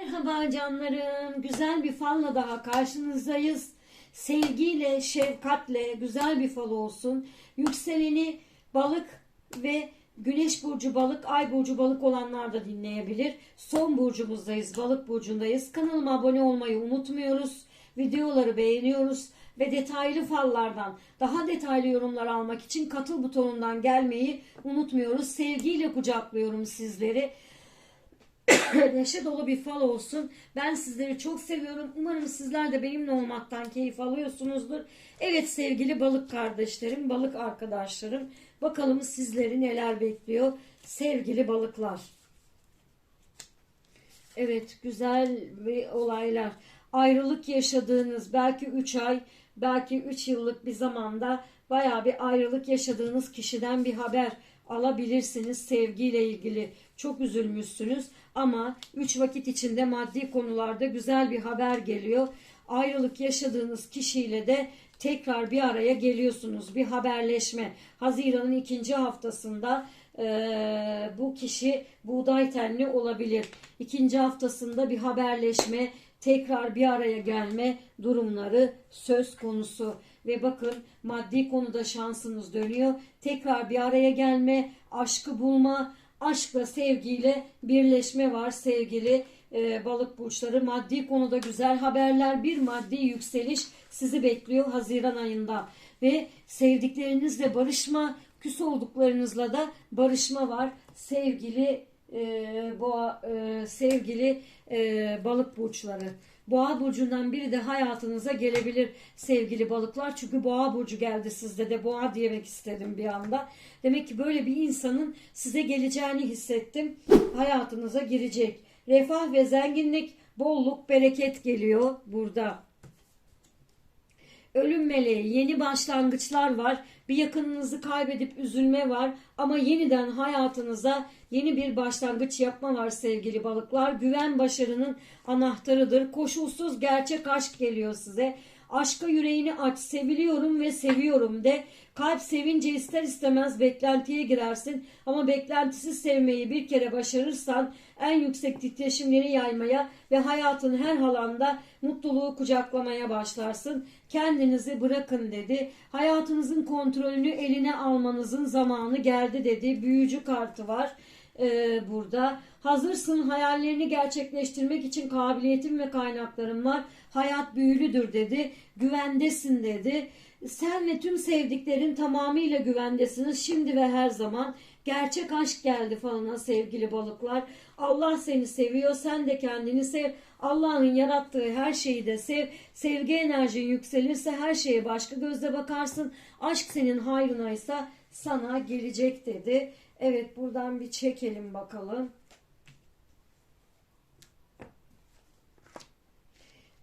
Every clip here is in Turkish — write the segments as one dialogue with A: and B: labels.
A: Merhaba canlarım. Güzel bir falla daha karşınızdayız. Sevgiyle, şefkatle güzel bir fal olsun. Yükseleni balık ve güneş burcu balık, ay burcu balık olanlar da dinleyebilir. Son burcumuzdayız, balık burcundayız. Kanalıma abone olmayı unutmuyoruz. Videoları beğeniyoruz ve detaylı fallardan daha detaylı yorumlar almak için katıl butonundan gelmeyi unutmuyoruz. Sevgiyle kucaklıyorum sizleri. neşe dolu bir fal olsun. Ben sizleri çok seviyorum. Umarım sizler de benimle olmaktan keyif alıyorsunuzdur. Evet sevgili balık kardeşlerim, balık arkadaşlarım. Bakalım sizleri neler bekliyor sevgili balıklar. Evet güzel bir olaylar. Ayrılık yaşadığınız belki 3 ay, belki 3 yıllık bir zamanda baya bir ayrılık yaşadığınız kişiden bir haber alabilirsiniz sevgiyle ilgili. Çok üzülmüşsünüz ama 3 vakit içinde maddi konularda güzel bir haber geliyor. Ayrılık yaşadığınız kişiyle de tekrar bir araya geliyorsunuz. Bir haberleşme. Haziran'ın ikinci haftasında eee, bu kişi buğday tenli olabilir. İkinci haftasında bir haberleşme, tekrar bir araya gelme durumları söz konusu. Ve bakın maddi konuda şansınız dönüyor. Tekrar bir araya gelme, aşkı bulma, aşkla sevgiyle birleşme var sevgili e, balık burçları. Maddi konuda güzel haberler, bir maddi yükseliş sizi bekliyor Haziran ayında. Ve sevdiklerinizle barışma, küs olduklarınızla da barışma var sevgili e, boğa e, sevgili e, balık burçları. Boğa burcundan biri de hayatınıza gelebilir sevgili balıklar. Çünkü boğa burcu geldi sizde de boğa diyemek istedim bir anda. Demek ki böyle bir insanın size geleceğini hissettim. Hayatınıza girecek. Refah ve zenginlik, bolluk, bereket geliyor burada. Ölüm meleği, yeni başlangıçlar var. Bir yakınınızı kaybedip üzülme var. Ama yeniden hayatınıza yeni bir başlangıç yapma var sevgili balıklar. Güven başarının anahtarıdır. Koşulsuz gerçek aşk geliyor size. Aşka yüreğini aç, seviliyorum ve seviyorum de. Kalp sevince ister istemez beklentiye girersin. Ama beklentisiz sevmeyi bir kere başarırsan en yüksek titreşimleri yaymaya ve hayatın her alanda mutluluğu kucaklamaya başlarsın. Kendinizi bırakın dedi. Hayatınızın kontrolünü eline almanızın zamanı geldi dedi. Büyücü kartı var ee, burada. Hazırsın hayallerini gerçekleştirmek için kabiliyetin ve kaynakların var. Hayat büyülüdür dedi. Güvendesin dedi. Sen ve tüm sevdiklerin tamamıyla güvendesiniz şimdi ve her zaman. Gerçek aşk geldi falına sevgili balıklar. Allah seni seviyor. Sen de kendini sev. Allah'ın yarattığı her şeyi de sev. Sevgi enerjin yükselirse her şeye başka gözle bakarsın. Aşk senin hayrınaysa sana gelecek dedi. Evet buradan bir çekelim bakalım.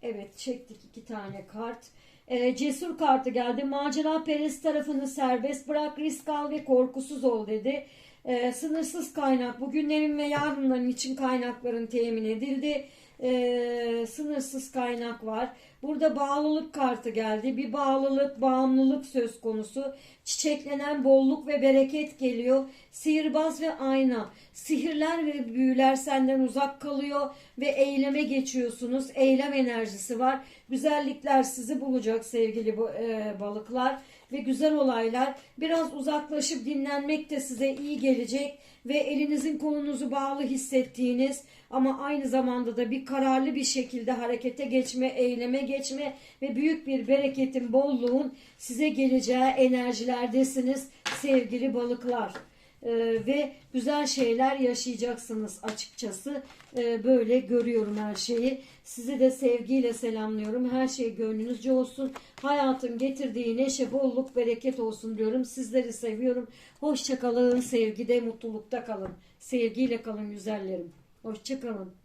A: Evet çektik iki tane kart. Ee, cesur kartı geldi. Macera perest tarafını serbest bırak, risk al ve korkusuz ol dedi. Ee, sınırsız kaynak. Bugünlerin ve yarınların için kaynakların temin edildi. Ee, sınırsız kaynak var. Burada bağlılık kartı geldi. Bir bağlılık, bağımlılık söz konusu. Çiçeklenen bolluk ve bereket geliyor. Sihirbaz ve ayna. Sihirler ve büyüler senden uzak kalıyor ve eyleme geçiyorsunuz. Eylem enerjisi var. Güzellikler sizi bulacak sevgili e, balıklar ve güzel olaylar. Biraz uzaklaşıp dinlenmek de size iyi gelecek ve elinizin kolunuzu bağlı hissettiğiniz ama aynı zamanda da bir kararlı bir şekilde harekete geçme, eyleme geçme ve büyük bir bereketin, bolluğun size geleceği enerjilerdesiniz sevgili balıklar. Ee, ve güzel şeyler yaşayacaksınız açıkçası. Ee, böyle görüyorum her şeyi. Sizi de sevgiyle selamlıyorum. Her şey gönlünüzce olsun. Hayatın getirdiği neşe, bolluk, bereket olsun diyorum. Sizleri seviyorum. Hoşçakalın. Sevgide, mutlulukta kalın. Sevgiyle kalın güzellerim. Hoşçakalın.